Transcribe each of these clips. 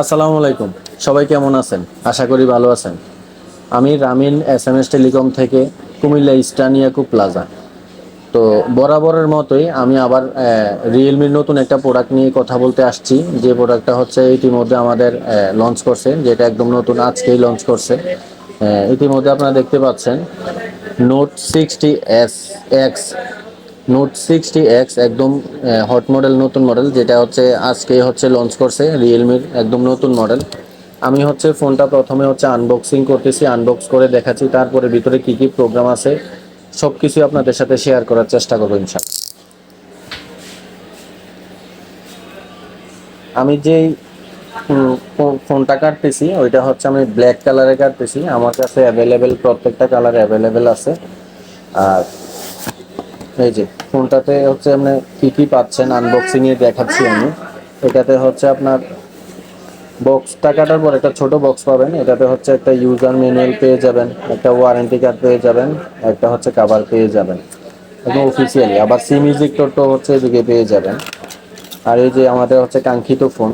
আসসালামু আলাইকুম। সবাই কেমন আছেন? আশা করি ভালো আছেন। আমি Ramin S M S telecom থেকে কুমিল্লা ইস্টানিয়াকু প্লাজা। তো বরাবরের মতোই আমি আবার রিয়েলমির নতুন একটা প্রোডাক্ট নিয়ে কথা বলতে আসছি। যে প্রোডাক্টটা হচ্ছে ইতিমধ্যে আমাদের লঞ্চ করছে, যেটা একদম নতুন আজকেই লঞ্চ করছে। ইতিমধ্যে আপনারা দেখতে পাচ্ছেন Note sixty S X Note sixty X একদম হট মডেল নতুন মডেল যেটা হচ্ছে আজকে হচ্ছে লঞ্চ করছে রিয়েলমির একদম নতুন মডেল আমি হচ্ছে ফোনটা প্রথমে হচ্ছে আনবক্সিং করতেছি আনবক্স করে দেখাচ্ছি, তারপরে ভিতরে কি কি প্রোগ্রাম আছে সব কিছু আপনাদের সাথে শেয়ার করার চেষ্টা করব ইনশাল্লাহ আমি যেই ফোনটা কাটতেছি, ওইটা হচ্ছে আমি ব্ল্যাক কালারে কাটতেছি। আমার কাছে অ্যাভেলেবেল প্রত্যেকটা কালার অ্যাভেলেবেল আছে। আর এই যে, ফোনটাতে হচ্ছে আপনি কি কি পাচ্ছেন আনবক্সিং এ দেখাচ্ছি আমি। এটাতে হচ্ছে আপনার বক্সটা কাটার পর একটা ছোট বক্স পাবেন। এটাতে হচ্ছে একটা ইউজার ম্যানুয়াল পেয়ে যাবেন, একটা ওয়ারেন্টি কার্ড পেয়ে যাবেন, একটা হচ্ছে কাভার পেয়ে যাবেন। একদম অফিসিয়ালি আবার সি মিউজিক তো হচ্ছে এদিকে পেয়ে যাবেন। আর এই যে আমাদের হচ্ছে কাঙ্ক্ষিত ফোন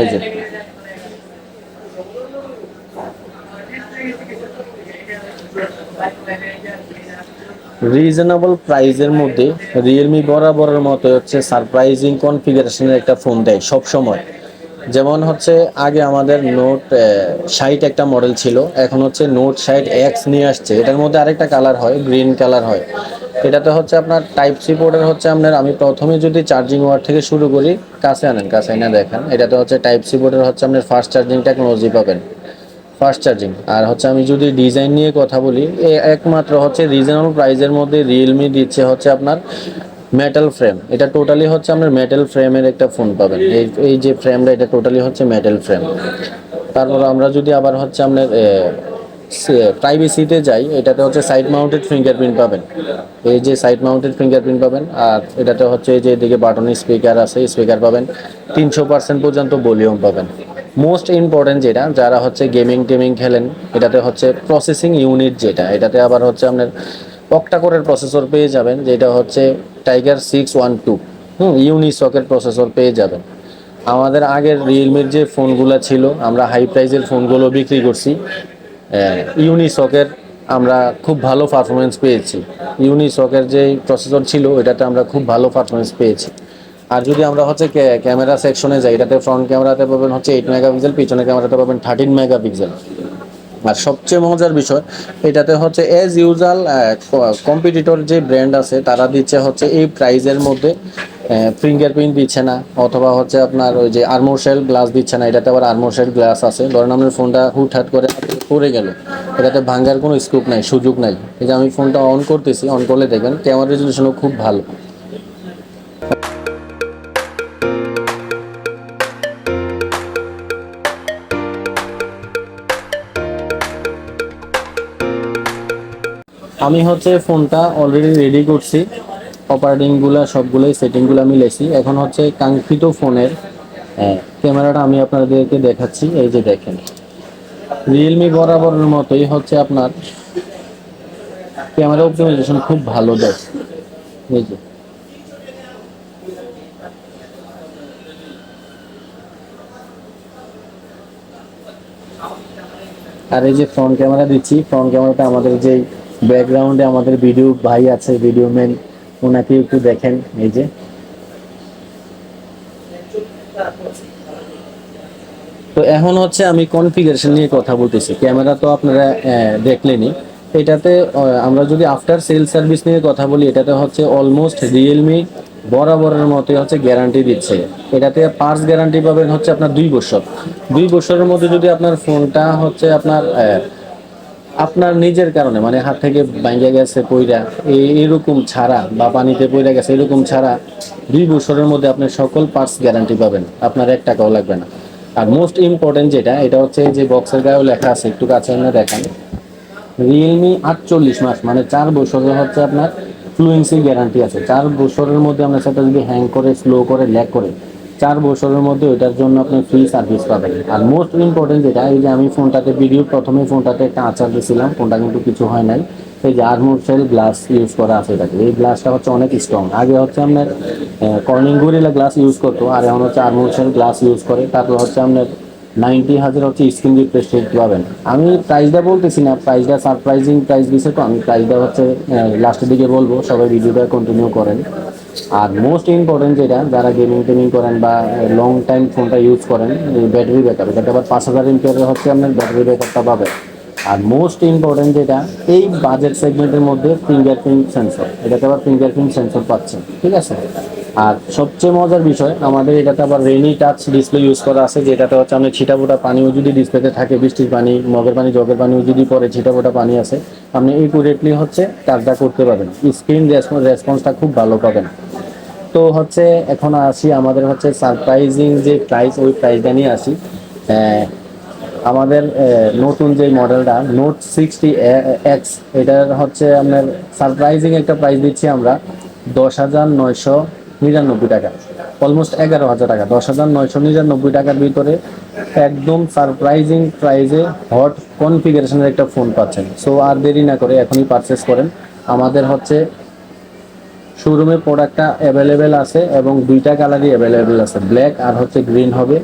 এই যে রিজনেবল প্রাইজের মধ্যে রিয়েলমি বরাবরের মতো হচ্ছে সারপ্রাইজিং কনফিগারেশনের একটা ফোন দেয় সব সময় যেমন হচ্ছে আগে আমাদের নোট ষাট একটা মডেল ছিল, এখন হচ্ছে নোট ষাট এক্স নিয়ে আসছে। এটার মধ্যে আরেকটা কালার হয় গ্রিন কালার হয়। এটাতে হচ্ছে আপনার টাইপ সি পোর্টের হচ্ছে আপনার, আমি প্রথমে যদি চার্জিং ওয়ার থেকে শুরু করি, কাছে আনেন, কাছে এনে দেখেন। এটাতে হচ্ছে টাইপ সি পোর্টের হচ্ছে আপনার ফাস্ট চার্জিং টেকনোলজি পাবেন। ফাস্ট চার্জিং আর হচ্ছে আমি যদি ডিজাইন নিয়ে কথা বলি একমাত্র হচ্ছে রিজনেবল প্রাইসের মধ্যে রিয়েলমি দিচ্ছে হচ্ছে আপনার মেটাল ফ্রেম এটা টোটালি হচ্ছে আপনার মেটাল ফ্রেমের একটা ফোন পাবেন। এই এই যে ফ্রেমটা এটা টোটালি হচ্ছে মেটাল ফ্রেম তারপর আমরা যদি আবার হচ্ছে আপনার প্রাইভেসিতে যাই, এটাতে হচ্ছে সাইড মাউন্টেড ফিঙ্গারপ্রিন্ট পাবেন। এই যে সাইড মাউন্টেড ফিঙ্গারপ্রিন্ট পাবেন, আর এটাতে হচ্ছে এই যে এদিকে বাটন স্পিকার আছে স্পিকার পাবেন। তিনশো পার্সেন্ট পর্যন্ত ভলিউম পাবেন। মোস্ট ইম্পর্টেন্ট যেটা, যারা হচ্ছে গেমিং টেমিং খেলেন, এটাতে হচ্ছে প্রসেসিং ইউনিট যেটা, এটাতে আবার হচ্ছে আপনার অক্টাকোরের প্রসেসর পেয়ে যাবেন, যেটা হচ্ছে Tiger six one two hmm ইউনিসকের প্রসেসর পেয়ে যাবেন। আমাদের আগের রিয়েলমির যে ফোনগুলো ছিল, আমরা হাই প্রাইজের ফোনগুলো বিক্রি করছি। ইউনিসকের আমরা খুব ভালো পারফরমেন্স পেয়েছি। ইউনিসকের যে প্রসেসর ছিল এটাতে আমরা খুব ভালো পারফরমেন্স পেয়েছি। আর যদি আমরা হচ্ছে ক্যা- ক্যামেরা সেকশনে যাই, এটাতে ফ্রন্ট ক্যামেরাতে পাবেন হচ্ছে এইট মেগাপিক্সেল পিছনে ক্যামেরাতে পাবেন থার্টিন মেগাপিক্সেল আর সবচেয়ে মজার বিষয়, এটাতে হচ্ছে এজ ইউজাল কম্পিটিটর যে ব্র্যান্ড আছে, তারা দিচ্ছে হচ্ছে এই প্রাইজের মধ্যে ফিঙ্গারপ্রিন্ট দিচ্ছে না, অথবা হচ্ছে আপনার ওই যে আর্মোশেল গ্লাস দিচ্ছে না, এটাতে আবার আর্মোশেল গ্লাস আছে। ধরেন আপনার ফোনটা হুটহাট করে পড়ে গেল, এটাতে ভাঙ্গার কোনো স্কোপ নাই, সুযোগ নাই। এই যে আমি ফোনটা অন করতেছি অন করলে দেখবেন ক্যামেরা রেজলিউশনও খুব ভালো। আমি হচ্ছে ফোনটা অলরেডি রেডি করছি। অপারেটিংগুলো সবগুলোই সেটিংগুলো আমি লেছি এখন হচ্ছে কাঙ্ক্ষিত ফোনের ক্যামেরাটা আমি আপনাদেরকে দেখাচ্ছি। এই যে দেখেন। রিয়েলমি বরাবরের মতোই হচ্ছে আপনার ক্যামেরা অপটিমাইজেশন খুব ভালো দেয়। এই যে। আর এই যে ফ্রন্ট ক্যামেরা দিচ্ছি। ফ্রন্ট ক্যামেরাটা আমাদের যে ব্যাকগ্রাউন্ডে আমাদের ভিডিও ভাই আছে ভিডিও ম্যান ওনাকে একটু দেখেন এই যে। তো এখন হচ্ছে আমি কনফিগারেশন নিয়ে কথা বলতেছি। ক্যামেরা তো আপনারা আহ, দেখলেনই। এটাতে আমরা যদি আফটার সেল সার্ভিস নিয়ে কথা বলি এটাতে হচ্ছে অলমোস্ট রিয়েলমি বরাবরের মতোই হচ্ছে গ্যারান্টি দিচ্ছে। এটাতে পার্স গ্যারান্টি পাবেন হচ্ছে আপনার দুই বছর। দুই বছরের মধ্যে যদি আপনার ফোনটা হচ্ছে আপনার আপনার নিজের কারণে মানে হাত থেকে ভাঙ্গা গেছে, পইরা এরকম ছাড়া বা পানিতে পইরা গেছে এরকম ছাড়া দুই বছরের মধ্যে আপনি সকল পার্টস গ্যারান্টি পাবেন, আপনার এক টাকাও লাগবে না। আর মোস্ট ইম্পর্টেন্ট যেটা, এটা হচ্ছে যে বক্সের গায়েও লেখা আছে, একটু কাছে এনে দেখান। রিয়েলমি আটচল্লিশ মাস মানে চার বছরের হচ্ছে আপনার ফ্লুয়েন্সি গ্যারান্টি আছে। চার বছরের মধ্যে আপনার সাথে যদি হ্যাং করে স্লো করে ল্যাক করে চার বছরের মধ্যে ওইটার জন্য আপনি ফ্রি সার্ভিস পাবেন। আর মোস্ট ইম্পর্টেন্ট যেটা, এই যে আমি ফোনটাতে ভিডিও প্রথমে ফোনটাতে একটা আচার দিয়েছিলাম ফোনটা কিন্তু কিছু হয় নাই। এই যে আর্মোর সেল গ্লাস ইউজ করা আছে এটাকে। এই গ্লাসটা হচ্ছে অনেক স্ট্রং আগে হচ্ছে আপনার কর্নিং গরিলা গ্লাস ইউজ করতো, আর এখন হচ্ছে আর্মোর সেল গ্লাস ইউজ করে। তারপর হচ্ছে আপনার নাইনটি হাজার হচ্ছে স্ক্রিন রিপ্লেস পাবেন। আমি প্রাইসটা বলতেছি না প্রাইসটা সারপ্রাইজিং প্রাইস দিছে তো, আমি প্রাইসটা হচ্ছে লাস্টের দিকে বলব, সবাই ভিডিওটা কন্টিনিউ করেন। আর মোস্ট ইম্পর্টেন্ট যেটা, যারা গেমিং টেমিং করেন বা লং টাইম ফোনটা ইউজ করেন ব্যাটারি ব্যাকআপ এটাতে আবার পাঁচ হাজার এমপিয়ারের হচ্ছে আপনার ব্যাটারি ব্যাকআপটা পাবেন। আর মোস্ট ইম্পর্টেন্ট যেটা, এই বাজেট সেগমেন্টের মধ্যে ফিঙ্গারপ্রিন্ট সেন্সর এটাতে আবার ফিঙ্গারপ্রিন্ট সেন্সর পাচ্ছেন, ঠিক আছে? আর সবচেয়ে মজার বিষয়, আমাদের এটাতে আবার রেনি টাচ ডিসপ্লে ইউজ করা আছে, যেটাতে হচ্ছে আপনি ছিটাফোটা পানিও যদি ডিসপ্লেতে থাকে, বৃষ্টির পানি, মগের পানি, জগের পানিও যদি পরে ছিটাফোটা পানি আছে, আপনি একুরেটলি হচ্ছে কাজটা করতে পারবেন। স্ক্রিন রেসপন্স রেসপন্সটা খুব ভালো পাবেন। তো হচ্ছে এখন আসি আমাদের হচ্ছে সারপ্রাইজিং যে প্রাইস ওই প্রাইসটা নিয়ে আসি। আমাদের নতুন যে মডেলটা নোট সিক্সটি এক্স এটার হচ্ছে আপনার সারপ্রাইজিং একটা প্রাইস দিচ্ছি আমরা, দশ হাজার নয়শো নিরানব্বই টাকা। অলমোস্ট এগারো হাজার টাকা, দশ হাজার নয়শো নিরানব্বই টাকার ভিতরে একদম সারপ্রাইজিং প্রাইজে হট কনফিগারেশনের একটা ফোন পাচ্ছেন। সো আর দেরি না করে এখনই পারচেস করেন। আমাদের হচ্ছে শোরুমে প্রোডাক্টটা অ্যাভেলেবেল আছে এবং দুইটা কালারই অ্যাভেলেবেল আছে। ব্ল্যাক আর হচ্ছে গ্রিন হবে।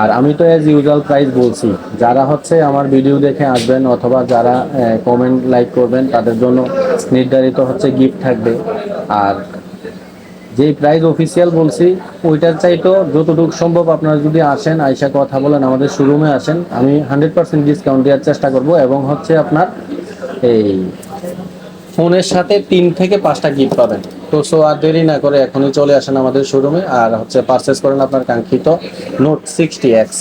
আর আমি তো অ্যাজ ইউজুয়াল প্রাইস বলছি, যারা হচ্ছে আমার ভিডিও দেখে আসবেন অথবা যারা কমেন্ট লাইক করবেন, তাদের জন্য নির্ধারিত হচ্ছে গিফট থাকবে। আর যেই প্রাইস অফিসিয়াল বলছি, ওইটার চাইতো যতটুকু সম্ভব আপনারা যদি আসেন, আইসা কথা বলেন, আমাদের শোরুমে আসেন, আমি হান্ড্রেড পার্সেন্ট ডিসকাউন্ট দেওয়ার চেষ্টা করব এবং হচ্ছে আপনার এই ফোনের সাথে তিন থেকে পাঁচটা গিফট পাবেন। তো সো আর দেরি না করে এখনই চলে আসেন আমাদের শোরুমে আর হচ্ছে পারচেস করেন আপনার কাঙ্ক্ষিত নোট সিক্সটি এক্স